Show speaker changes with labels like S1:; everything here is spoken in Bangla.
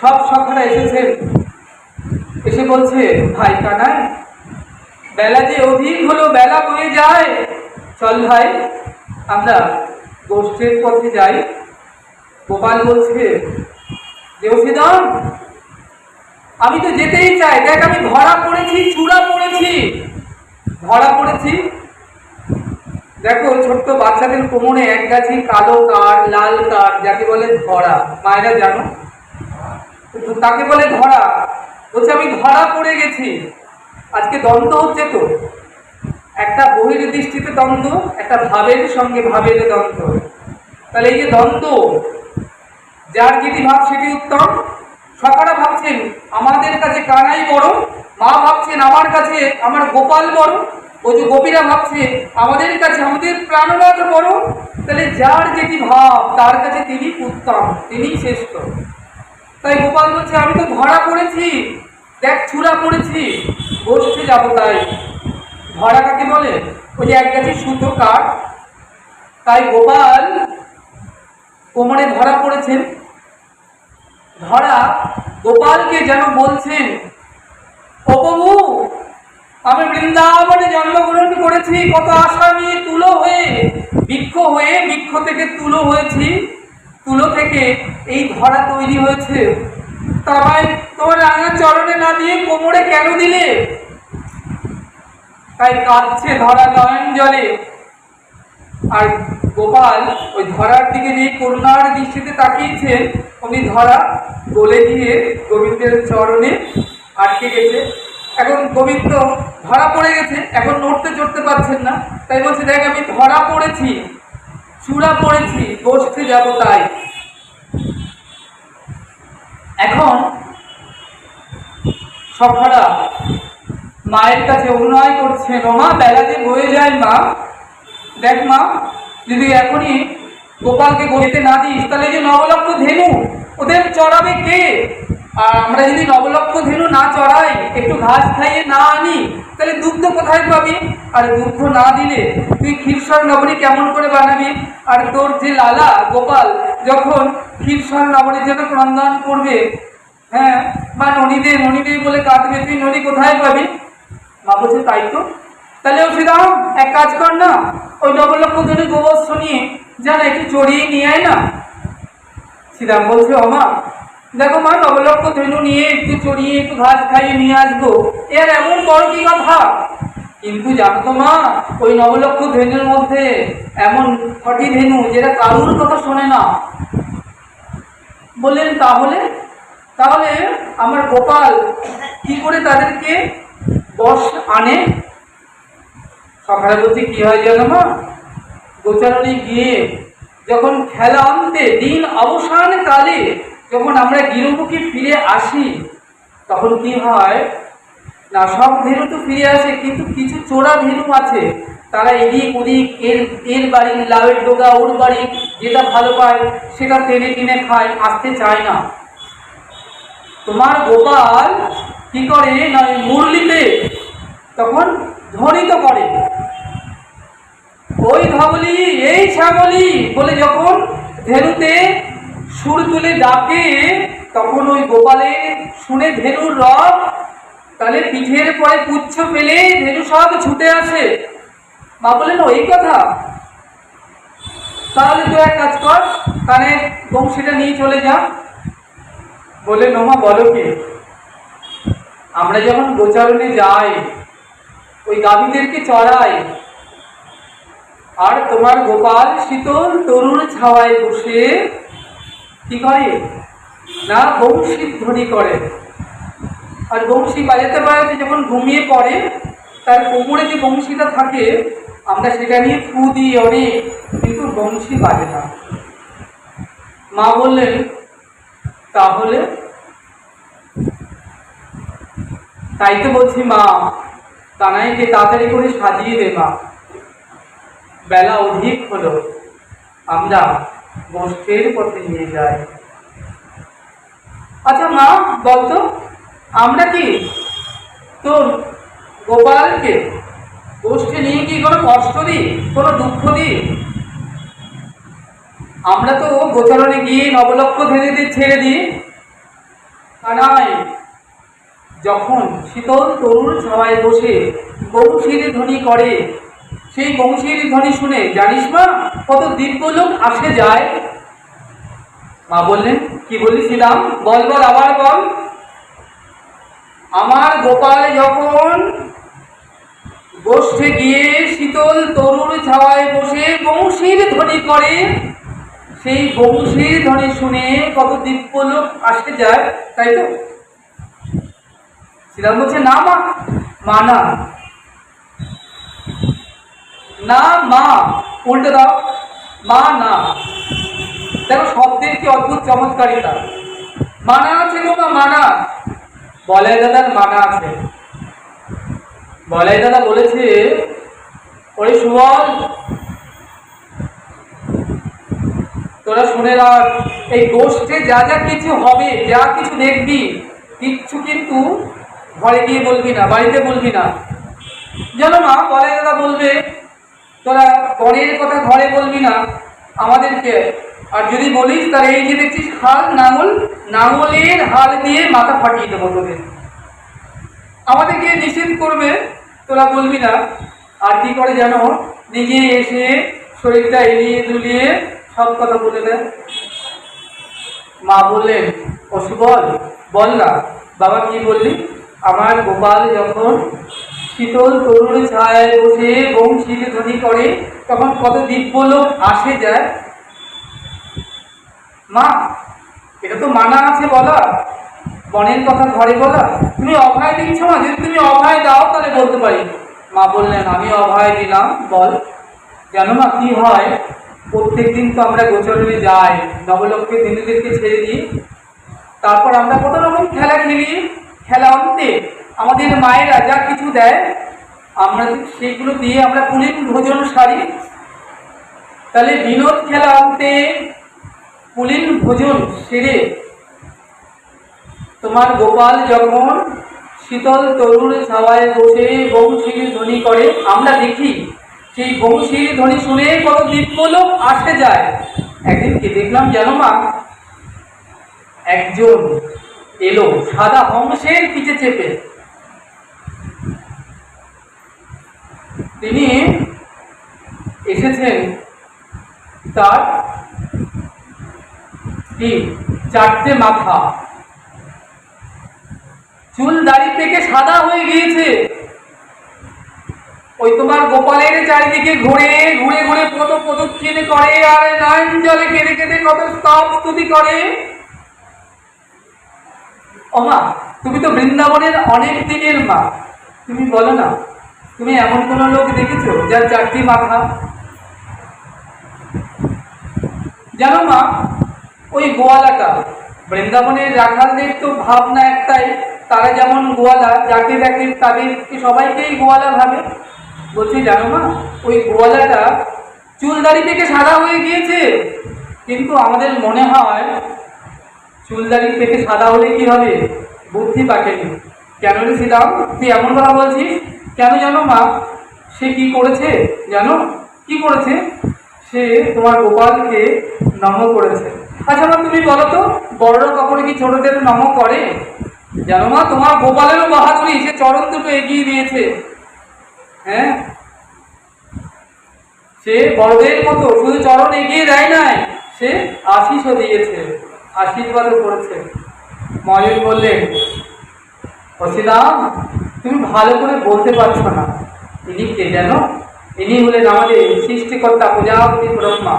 S1: সব সখারা এসেছেন এসে বলছে, ভাই কানাই, বেলা যে অধিক হলো, বেলা বয়ে যায়। চল ভাই, আমরা গোষ্ঠীর পথে যাই। গোপাল বলছে দেবসীদম আমি তো যেতেই চাই। দেখ, আমি ধরা পড়েছি, চূড়া পড়েছি। ধরা পড়েছি? দেখো, ছোট্ট বাচ্চাদের কোমরে এক গাছি কালো কার, লাল কার, যাকে বলে ধরা। মায়েরা জানো? তো তাকে বলে ধরা। বলছে, আমি ধরা পড়ে গেছি। আজকে দ্বন্দ্ব হচ্ছে তো একটা বহির দৃষ্টিতে দ্বন্দ্ব, একটা ভাবের সঙ্গে ভাবের দ্বন্দ্ব। তাহলে এই যে দ্বন্দ্ব, যার যেটি ভাব সেটি উত্তম। সকারা ভাবছেন, আমাদের কাছে কানাই বড়, মা ভাবছেন, আমার কাছে আমার গোপাল বড়। ওই যে গোপীরা ভাবছে, আমাদের কাছে আমাদের প্রাণনাথ বড়। তাহলে যার যেটি ভাব, তার কাছে তিনি উত্তম, তিনি শ্রেষ্ঠ। তাই গোপাল বলছে, আমি তো ধরা পড়েছি। দেখ, চূড়া পড়েছি। বসতে যাব তাই। ধরা কাকে বলে? ওই যে এক গাছি সুতো কাঠ। তাই গোপাল কোমরে ধরা পড়েছেন। ধরা গোপালকে যেন বলছেন, ও আমি বৃন্দাবনে জন্মগ্রহণ করেছি। কত আশা নিয়ে তুলো হয়ে, বৃক্ষ হয়ে, বৃক্ষ থেকে তুলো হয়েছি। তুলো থেকে এই ধরা তৈরি হয়েছে। তাই তোমার রাঙা চরণে না দিয়ে কোমরে কেন দিলে? তাই কাঁদছে ধরা নয়ন জলে। আর গোপাল ওই ধরার দিকে যে করুণার দৃষ্টিতে তাকিয়েছে। উনি ধরা বলে দিয়ে গোবিন্দের চরণে আটকে গেছে। এখন গোবিন্দ ধরা পড়ে গেছে, এখন নড়তে চড়তে পারছেন না। তাই বলছে, দেখ, আমি ধরা পড়েছি। চূড়া পড়েছি বসতে যাব তাই এখন সখারা মায়ের কাছে অভিনয় করছে। ও মা বেলা বয়ে যায় মা। দেখ মা, যদি এখনই গোপালকে গড়িতে না দিস, তাহলে যে নবলক্ষ ধেনু, ওদের চড়াবে কে? আর আমরা যদি নবলক্ষ ধেনু না ঘাস খাইয়ে না আনি, তাহলে দুগ্ধ কোথায় পাবি? আর দুগ্ধ না দিলে তুই ক্ষীরসর নগরী কেমন করে বানাবি? আর তোর যে লালা গোপাল, যখন ক্ষীরসর নগরীর জন্য ক্রন্দন করবে হ্যাঁ বা ননীদে ননীদে বলে কাঁদবে, তুই নদী কোথায় পাবি? মা বলছে, তাই তো। তাহলে ও শ্রীরাম এক কাজ কর না, ওই নবলক্ষ ধরে গোবর্ষ নিয়ে যা না একটু চড়িয়ে নিয়ে আয় না। শ্রীরাম বলছে, ও মা দেখো মা, নবলক্ষ ধেনু নিয়ে একটু চড়িয়ে, একটু ঘাস খাইয়ে নিয়ে আসব। এর এমন বড় কি কথা? কিন্তু জানো তো মা, ওই নবলক্ষ ধেনুর মধ্যে এমন ছটি ধেনু যেটা কারুর কথা শোনে না। বললেন, তাহলে? তাহলে আমার গোপাল কি করে তাদেরকে বস আনে? সকালে বলছি, কি হয় জানো মা? গোচারণে গিয়ে যখন খেলা আনতে দিন অবসান কালে যখন আমরা গৃহমুখী ফিরে আসি, তখন কি হয়? না, সব ধেনু তো ফিরে আসে, কিন্তু কিছু চোরা ধেনু আছে। তারা এদিক ওদিক এর এর বাড়ি, লাউয়ের ডোগা, ওর বাড়ি, যেটা ভালো পায়, সেটা টেনে টেনে খায়, আসতে চায় না। তোমার গোপাল কি করে? না মুরলিতে তখন ধ্বনিত করে। ওই ধবলি, এই ছাগলি বলে যখন ধেনুতে সুর তুলে ডাকে, তখন ওই গোপালে শুনে ধেনুর রব তাহলে পিঠের পরে পুচ্ছ পেলে ধেনু সব ছুটে আসে। মা বললেন, ওই কথা। তাহলে তুই এক কাজ কর কানে বংশীটা নিয়ে চলে যা। বলে নোমা বলো কি? আমরা যখন গোচারণে যাই, ওই গাভীদেরকে চড়াই, আর তোমার গোপাল শীতল তরুণ ছাওয়ায় বসে কি করে? না, বংশী ধ্বনি করে। আর বংশী বাজাতে বাজাতে যখন ঘুমিয়ে পড়ে, তার কোমরে যে বংশীটা থাকে, আমরা সেটা নিয়ে ফু দিই অনেক, কিন্তু বংশী বাজে না। মা বললেন, তাহলে? তাই তো বলছি মা, কানাইকে তাড়াতাড়ি করে সাজিয়ে দে মা। বেলা অধিক হলো। আমরা গোষ্ঠের পথে নিয়ে যাই আচ্ছা মা, বলতো, আমরা কি তোর গোপালকে গোষ্ঠে নিয়ে কি কোনো কষ্ট দিই, কোনো দুঃখ দিই? আমরা তো গোচারণে গিয়ে নবলক্ষ দিয়ে ছেড়ে দিই। কানায় যখন শীতল তরুণ ছাওয়ায় বসে বংশীর ধ্বনি করে সেই বংশীর ধ্বনি শুনে, জানিস মা, কত দিব্যলোক আসে যায়। মা বললেন, কি বলেছিলাম বল বল, আবার বল। আমার গোপাল যখন গোষ্ঠে গিয়ে শীতল তরুণ ছাওয়ায় বসে বংশীর ধ্বনি করে, সেই বংশীর ধ্বনি শুনে কত দিব্য লোক আসতে যায়, তাই তো? শ্রীরাম বলছে, না মা মা না। না, মা, উল্টে দাও। মা, না। দেখো, শব্দের কি অদ্ভুত চমৎকারিতা মানা আছে গো মা, মানা। বলাই দাদার মানা আছে। বলাই দাদা বলেছে, ওরে সুবল, তোরা শুনে রাখ, এই গোষ্ঠে যা যা কিছু হবে, যা কিছু দেখবি, কিচ্ছু কিন্তু ঘরে গিয়ে বলবি না, বাড়িতে বলবি না। জানো মা, বলাই দাদা বলবে তোরা পরের কথা ঘরে বলবি না আমাদেরকে। আর যদি বলিস, তাহলে এই যে দেখছিস, হাল নাঙল, নাঙলের হাল দিয়ে মাথা ফাটিয়ে দেবো তোদের। আমাদেরকে নিষেধ করবে, তোরা বলবি না। আর কি করে জানো, নিজে এসে শরীরটা এলিয়ে দুলিয়ে সব কথা বলে দেয় মা বললেন, অসুবল, বল না। বাবা কি বললি? আমার গোপাল যখন শীতল তরুণ ছায়ায় বসে বংশীর ধ্বনি করে, তখন কত দিব্য লোক আসে যায়। মা, এটা তো মানা আছে বলা। বনের কথা ঘরে বলা। তুমি অভয় দিচ্ছ মা, যদি তুমি অভয় দাও, তাহলে বলতে পারি। মা বললেন, আমি অভয় দিলাম, বল। জানো মা, কি হয়? প্রত্যেক দিন তো আমরা গোচরণে যাই। নবলক্ষে দিনীদেরকে ছেড়ে দিই। তারপর আমরা কত রকম খেলা খেলি? খেলা অন্তে। আমাদের মায়েরা যা কিছু দেয়, আমরা সেইগুলো দিয়ে আমরা পুলিন ভোজন সারি। তাহলে বিনোদ খেলা অন্তে পুলিন ভোজন সেরে। তোমার গোপাল যখন শীতল তরুণ ছাওয়ায় বসে বংশীর ধ্বনি করে, আমরা দেখি সেই বংশীর ধ্বনি শুনে কত দিব্য লোক আসে যায়। একদিন কি দেখলাম জানো মা? একজন এলো সাদা হংসের পিঠে চেপে। তিনি এসেছেন তার কি? চারটে মাথা। চুল দাড়ি থেকে সাদা হয়ে গিয়েছে। ওই তোমার গোপালের চারিদিকে ঘুরে ঘুরে ঘুরে কত প্রদক্ষিণ করে আর নয়ন জলে কেঁদে কেঁদে কত স্তব স্তুতি করে। ওমা, তুমি তো বৃন্দাবনের অনেক দিনের মা। তুমি বলো না। তুমি এমন কোন লোক দেখেছ যার চারটি মাথা জানো মা, ওই গোয়ালাটা, বৃন্দাবনের রাখালদের তো ভাবনা একটাই, তারা যেমন গোয়ালা যাকে দেখে তাদেরকে সবাইকেই গোয়ালা ভাবে। বলছি, জানো মা, ওই গোয়ালাটা চুলদাড়ি থেকে সাদা হয়ে গিয়েছে। কিন্তু আমাদের মনে হয় চুলদাড়ি থেকে সাদা হলে কি হবে? বুদ্ধি পাকেনি। কেন শ্রীরাম তুই এমন কথা বলছিস? কেন জানো মা? সে কি করেছে জানো? কি করেছে? সে তোমার গোপালকে নম করেছে। আচ্ছা মা, তুমি বলো তো, বড়রা কখনো কি ছোটদের নম করে? জানো মা, তোমার গোপালেরও বাহাদুরি, সে চরণ দুটো এগিয়ে দিয়েছে। হ্যাঁ? সে বড়দের মতো, শুধু চরণ এগিয়ে দেয় নাই, সে আশিসও দিয়েছে, আশীর্বাদও করেছে। ময়ূর বললেন অসিদাম তুমি ভালো করে বলতে পারছ না। ইনি কে জানো ইনি হলেন আমাদের সৃষ্টিকর্তা প্রজাপতি ব্রহ্মা।